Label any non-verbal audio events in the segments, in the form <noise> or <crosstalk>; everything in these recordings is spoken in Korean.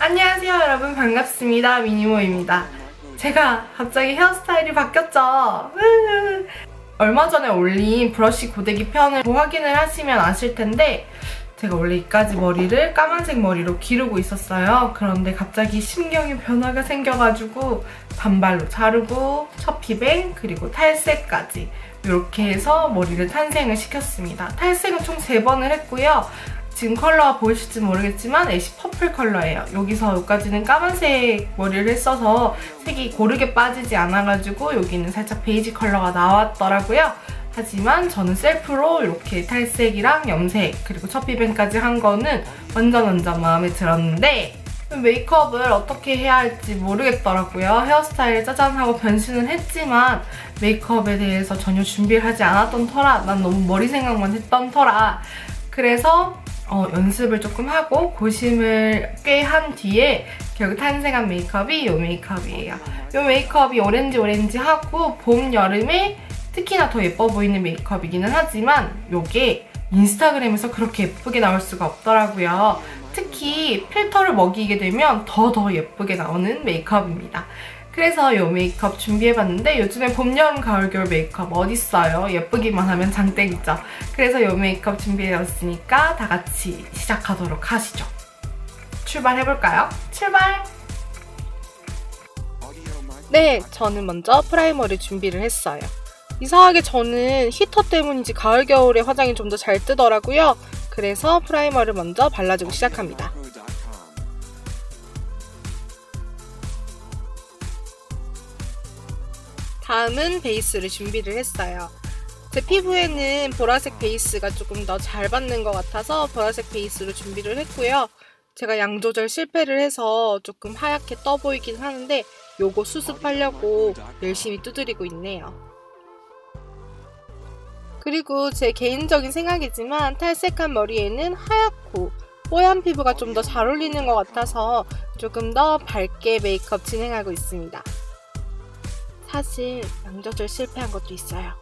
안녕하세요 여러분 반갑습니다 미니모입니다 제가 갑자기 헤어스타일이 바뀌었죠 얼마 전에 올린 브러쉬 고데기 편을 확인을 하시면 아실 텐데 제가 원래 이까지 머리를 까만색 머리로 기르고 있었어요. 그런데 갑자기 심경의 변화가 생겨가지고 단발로 자르고 첫피뱅 그리고 탈색까지 이렇게 해서 머리를 탄생을 시켰습니다. 탈색은 총 3번을 했고요. 지금 컬러가 보이실지 모르겠지만 애쉬 퍼플 컬러예요. 여기서 여기까지는 까만색 머리를 했어서 색이 고르게 빠지지 않아가지고 여기는 살짝 베이지 컬러가 나왔더라고요. 하지만 저는 셀프로 이렇게 탈색이랑 염색 그리고 첫 비뱅까지 한 거는 완전 완전 마음에 들었는데 메이크업을 어떻게 해야 할지 모르겠더라고요. 헤어스타일 짜잔 하고 변신을 했지만 메이크업에 대해서 전혀 준비를 하지 않았던 터라 난 너무 머리 생각만 했던 터라 그래서 어, 연습을 조금 하고 고심을 꽤 한 뒤에 결국 탄생한 메이크업이 이 메이크업이에요. 이 메이크업이 오렌지 오렌지 하고 봄, 여름에 특히나 더 예뻐 보이는 메이크업이기는 하지만 이게 인스타그램에서 그렇게 예쁘게 나올 수가 없더라고요. 특히 필터를 먹이게 되면 더더 예쁘게 나오는 메이크업입니다. 그래서 이 메이크업 준비해봤는데 요즘에 봄, 여름, 가을, 겨울 메이크업 어딨어요? 예쁘기만 하면 장땡이죠. 그래서 이 메이크업 준비해왔으니까 다 같이 시작하도록 하시죠. 출발해볼까요? 출발! 네, 저는 먼저 프라이머를 준비를 했어요. 이상하게 저는 히터 때문인지 가을, 겨울에 화장이 좀 더 잘 뜨더라고요. 그래서 프라이머를 먼저 발라주고 시작합니다. 다음은 베이스를 준비를 했어요. 제 피부에는 보라색 베이스가 조금 더 잘 받는 것 같아서 보라색 베이스로 준비를 했고요. 제가 양 조절 실패를 해서 조금 하얗게 떠 보이긴 하는데 요거 수습하려고 열심히 두드리고 있네요. 그리고 제 개인적인 생각이지만 탈색한 머리에는 하얗고 뽀얀 피부가 좀 더 잘 어울리는 것 같아서 조금 더 밝게 메이크업 진행하고 있습니다. 사실 양조절 실패한 것도 있어요.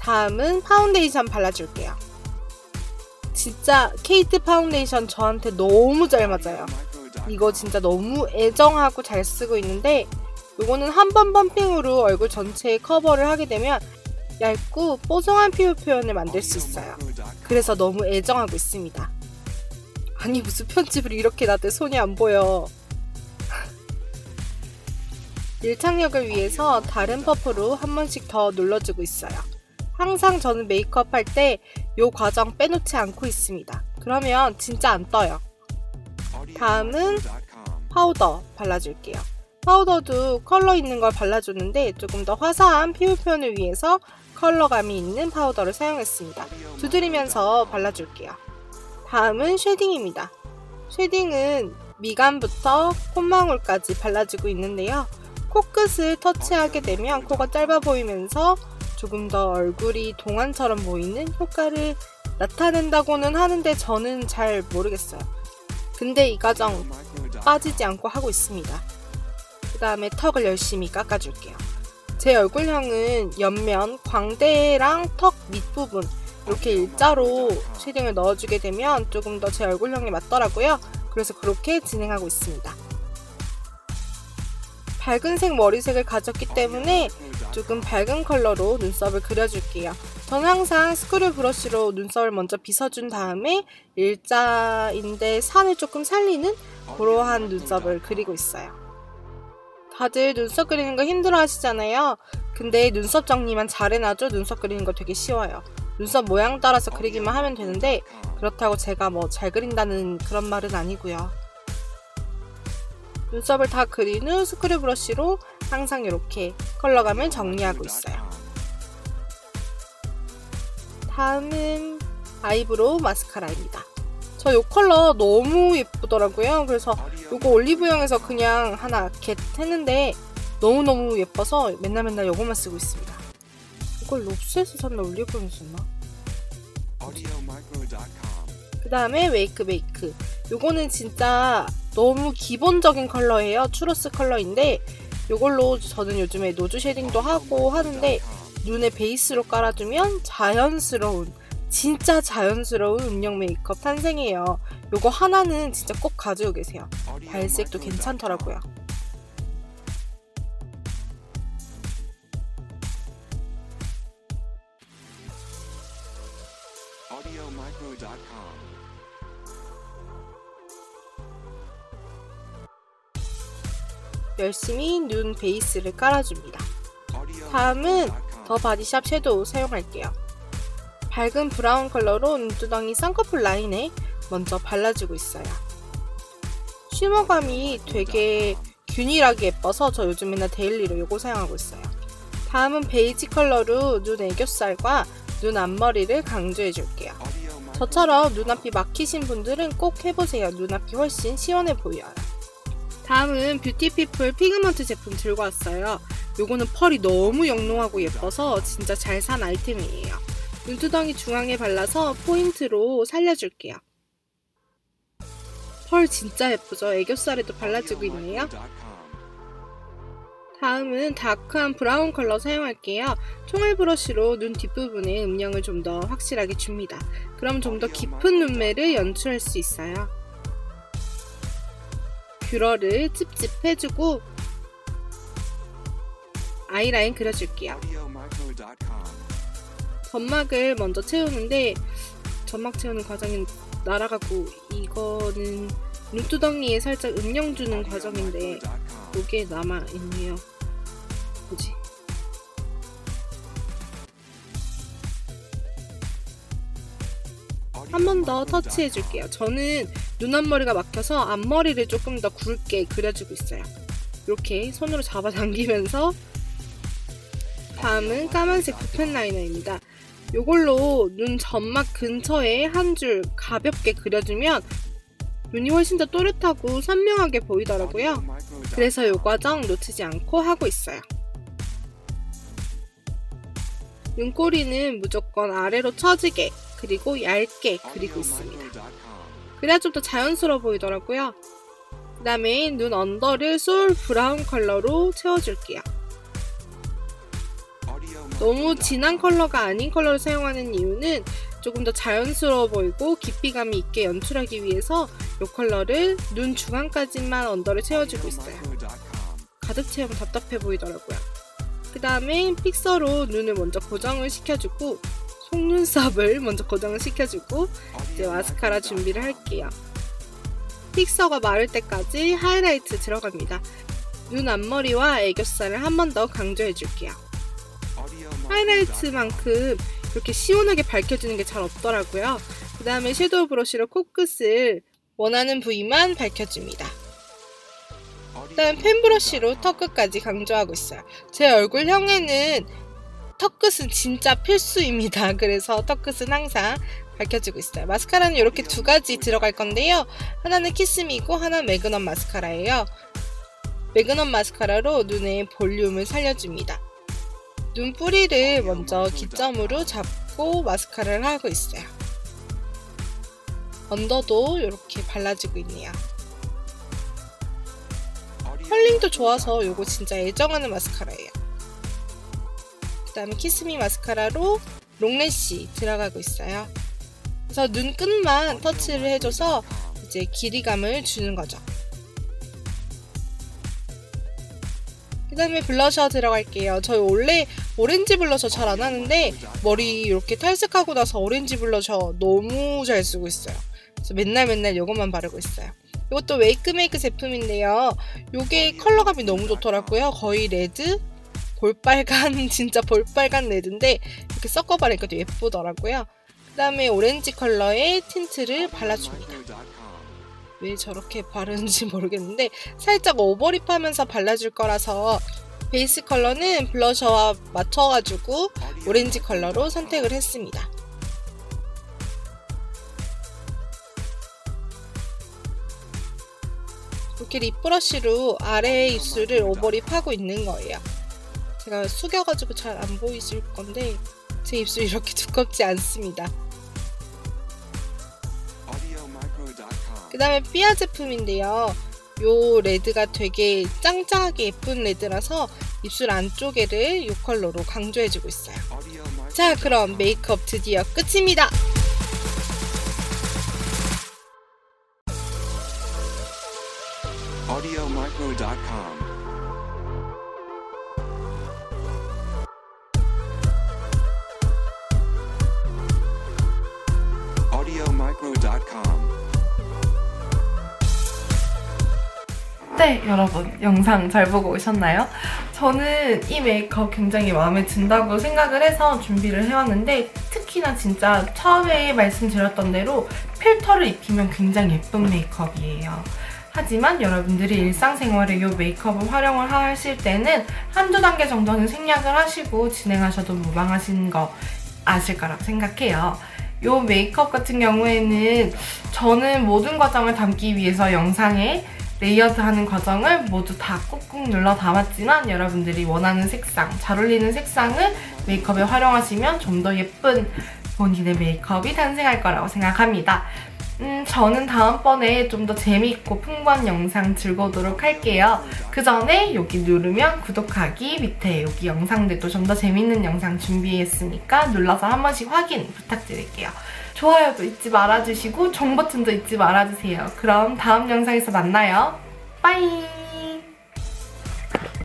다음은 파운데이션 발라줄게요. 진짜 케이트 파운데이션 저한테 너무 잘 맞아요. 이거 진짜 너무 애정하고 잘 쓰고 있는데 이거는 한 번 펌핑으로 얼굴 전체에 커버를 하게 되면 얇고 뽀송한 피부 표현을 만들 수 있어요. 그래서 너무 애정하고 있습니다. 아니 무슨 편집을 이렇게 놔대 손이 안 보여. 밀착력을 위해서 다른 퍼프로 한 번씩 더 눌러주고 있어요. 항상 저는 메이크업 할 때 이 과정 빼놓지 않고 있습니다. 그러면 진짜 안 떠요. 다음은 파우더 발라줄게요. 파우더도 컬러 있는 걸 발라주는데 조금 더 화사한 피부 표현을 위해서 컬러감이 있는 파우더를 사용했습니다. 두드리면서 발라줄게요. 다음은 쉐딩입니다. 쉐딩은 미간부터 콧망울까지 발라주고 있는데요. 코끝을 터치하게 되면 코가 짧아 보이면서 조금 더 얼굴이 동안처럼 보이는 효과를 나타낸다고는 하는데 저는 잘 모르겠어요. 근데 이 과정 빠지지 않고 하고 있습니다. 그 다음에 턱을 열심히 깎아줄게요. 제 얼굴형은 옆면, 광대랑 턱 밑부분 이렇게 일자로 쉐딩을 넣어주게 되면 조금 더 제 얼굴형에 맞더라고요. 그래서 그렇게 진행하고 있습니다. 밝은색 머리색을 가졌기 때문에 조금 밝은 컬러로 눈썹을 그려줄게요. 저는 항상 스크류 브러쉬로 눈썹을 먼저 빗어준 다음에 일자인데 산을 조금 살리는 그러한 눈썹을 그리고 있어요. 다들 눈썹 그리는 거 힘들어 하시잖아요. 근데 눈썹 정리만 잘해놔도 눈썹 그리는 거 되게 쉬워요. 눈썹 모양 따라서 그리기만 하면 되는데 그렇다고 제가 뭐 잘 그린다는 그런 말은 아니고요. 눈썹을 다 그린 후 스크류 브러쉬로 항상 이렇게 컬러감을 정리하고 있어요. 다음은 아이브로우 마스카라입니다. 저 이 컬러 너무 예쁘더라고요. 그래서 이거 올리브영에서 그냥 하나 겟 했는데 너무너무 예뻐서 맨날 맨날 이거만 쓰고 있습니다. 이걸 롭스에서 샀나 올리브영에서 샀나? 그 다음에 웨이크 메이크 요거는 진짜 너무 기본적인 컬러예요 추로스 컬러인데 요걸로 저는 요즘에 노즈 쉐딩도 하고 하는데 눈에 베이스로 깔아두면 자연스러운 진짜 자연스러운 음영 메이크업 탄생이에요. 요거 하나는 진짜 꼭 가지고 계세요. 발색도 괜찮더라고요. 열심히 눈 베이스를 깔아줍니다. 다음은 더 바디샵 섀도우 사용할게요. 밝은 브라운 컬러로 눈두덩이 쌍꺼풀 라인에 먼저 발라주고 있어요. 쉬머감이 되게 균일하게 예뻐서 저 요즘 맨날 데일리로 이거 사용하고 있어요. 다음은 베이지 컬러로 눈 애교살과 눈 앞머리를 강조해 줄게요. 저처럼 눈앞이 막히신 분들은 꼭 해보세요. 눈앞이 훨씬 시원해 보여요. 다음은 뷰티피플 피그먼트 제품 들고 왔어요. 요거는 펄이 너무 영롱하고 예뻐서 진짜 잘 산 아이템이에요. 눈두덩이 중앙에 발라서 포인트로 살려줄게요. 펄 진짜 예쁘죠? 애교살에도 발라주고 있네요. 다음은 다크한 브라운 컬러 사용할게요. 총알 브러쉬로 눈 뒷부분에 음영을 좀 더 확실하게 줍니다. 그럼 좀 더 깊은 눈매를 연출할 수 있어요. 뷰러를 찝찝해주고 아이라인 그려줄게요. 점막을 먼저 채우는데 점막 채우는 과정이 날아가고 이거는 눈두덩이에 살짝 음영 주는 과정인데 이게 남아있네요. 뭐지? 한 번 더 터치해 줄게요. 저는 눈 앞머리가 막혀서 앞머리를 조금 더 굵게 그려주고 있어요. 이렇게 손으로 잡아당기면서 다음은 까만색 붓펜 라이너입니다. 이걸로 눈 점막 근처에 한 줄 가볍게 그려주면 눈이 훨씬 더 또렷하고 선명하게 보이더라고요. 그래서 이 과정 놓치지 않고 하고 있어요. 눈꼬리는 무조건 아래로 처지게 그리고 얇게 그리고 있습니다. 그래야 좀 더 자연스러워 보이더라고요. 그 다음에 눈 언더를 솔 브라운 컬러로 채워줄게요. 너무 진한 컬러가 아닌 컬러를 사용하는 이유는 조금 더 자연스러워 보이고 깊이감이 있게 연출하기 위해서 이 컬러를 눈 중앙까지만 언더를 채워주고 있어요. 가득 채우면 답답해 보이더라고요. 그 다음에 픽서로 눈을 먼저 고정을 시켜주고 속눈썹을 먼저 고정을 시켜주고 이제 마스카라 준비를 할게요. 픽서가 마를 때까지 하이라이트 들어갑니다. 눈 앞머리와 애교살을 한 번 더 강조해줄게요. 하이라이트만큼 이렇게 시원하게 밝혀지는 게 잘 없더라고요. 그 다음에 섀도우 브러쉬로 코끝을 원하는 부위만 밝혀줍니다. 일단 펜 브러쉬로 턱 끝까지 강조하고 있어요. 제 얼굴형에는 턱끝은 진짜 필수입니다. <laughs> 그래서 턱끝은 항상 밝혀주고 있어요. 마스카라는 이렇게 두 가지 들어갈 건데요. 하나는 키스미고 하나는 매그넘 마스카라예요. 매그넘 마스카라로 눈의 볼륨을 살려줍니다. 눈뿌리를 먼저 기점으로 잡고 마스카라를 하고 있어요. 언더도 이렇게 발라주고 있네요. 컬링도 좋아서 이거 진짜 애정하는 마스카라예요. 그 다음에 키스미 마스카라로 롱래쉬 들어가고 있어요. 그래서 눈끝만 터치를 해줘서 이제 길이감을 주는 거죠. 그 다음에 블러셔 들어갈게요. 저희 원래 오렌지 블러셔 잘 안 하는데 머리 이렇게 탈색하고 나서 오렌지 블러셔 너무 잘 쓰고 있어요. 그래서 맨날 맨날 이것만 바르고 있어요. 이것도 웨이크메이크 제품인데요. 이게 컬러감이 너무 좋더라고요. 거의 레드? 볼빨간 <laughs> 진짜 볼빨간 레드인데 이렇게 섞어 바르니까 도 예쁘더라고요. 그 다음에 오렌지 컬러의 틴트를 발라줍니다. 왜 저렇게 바르는지 <laughs> 모르겠는데 살짝 오버립하면서 발라줄 거라서 베이스 컬러는 블러셔와 맞춰가지고 오렌지 컬러로 선택을 했습니다. 이렇게 립브러쉬로 아래 입술을 오버립하고 있는 거예요. 제가 숙여가지고 잘 안 보이실 건데 제 입술이 이렇게 <laughs> 두껍지 않습니다. 그 다음에 삐아 제품인데요. 요 레드가 되게 짱짱하게 예쁜 레드라서 입술 안쪽에를 이 컬러로 강조해주고 있어요. 자 그럼 메이크업 드디어 끝입니다. audiomicro.com 네, 여러분 영상 잘 보고 오셨나요? 저는 이 메이크업 굉장히 마음에 든다고 생각을 해서 준비를 해왔는데 특히나 진짜 처음에 말씀드렸던 대로 필터를 입히면 굉장히 예쁜 메이크업이에요. 하지만 여러분들이 일상생활에 이 메이크업을 활용을 하실 때는 한두 단계 정도는 생략을 하시고 진행하셔도 무방하신 거 아실 거라고 생각해요. 이 메이크업 같은 경우에는 저는 모든 과정을 담기 위해서 영상에 레이어드 하는 과정을 모두 다 꾹꾹 눌러 담았지만 여러분들이 원하는 색상, 잘 어울리는 색상을 메이크업에 활용하시면 좀 더 예쁜 본인의 메이크업이 탄생할 거라고 생각합니다. 음, 저는 다음번에 좀 더 재미있고 풍부한 영상 즐거우도록 할게요. 그 전에 여기 누르면 구독하기, 밑에 여기 영상들도 좀 더 재밌는 영상 준비했으니까 눌러서 한 번씩 확인 부탁드릴게요. 좋아요도 잊지 말아주시고 종 버튼도 잊지 말아주세요. 그럼 다음 영상에서 만나요. 빠이!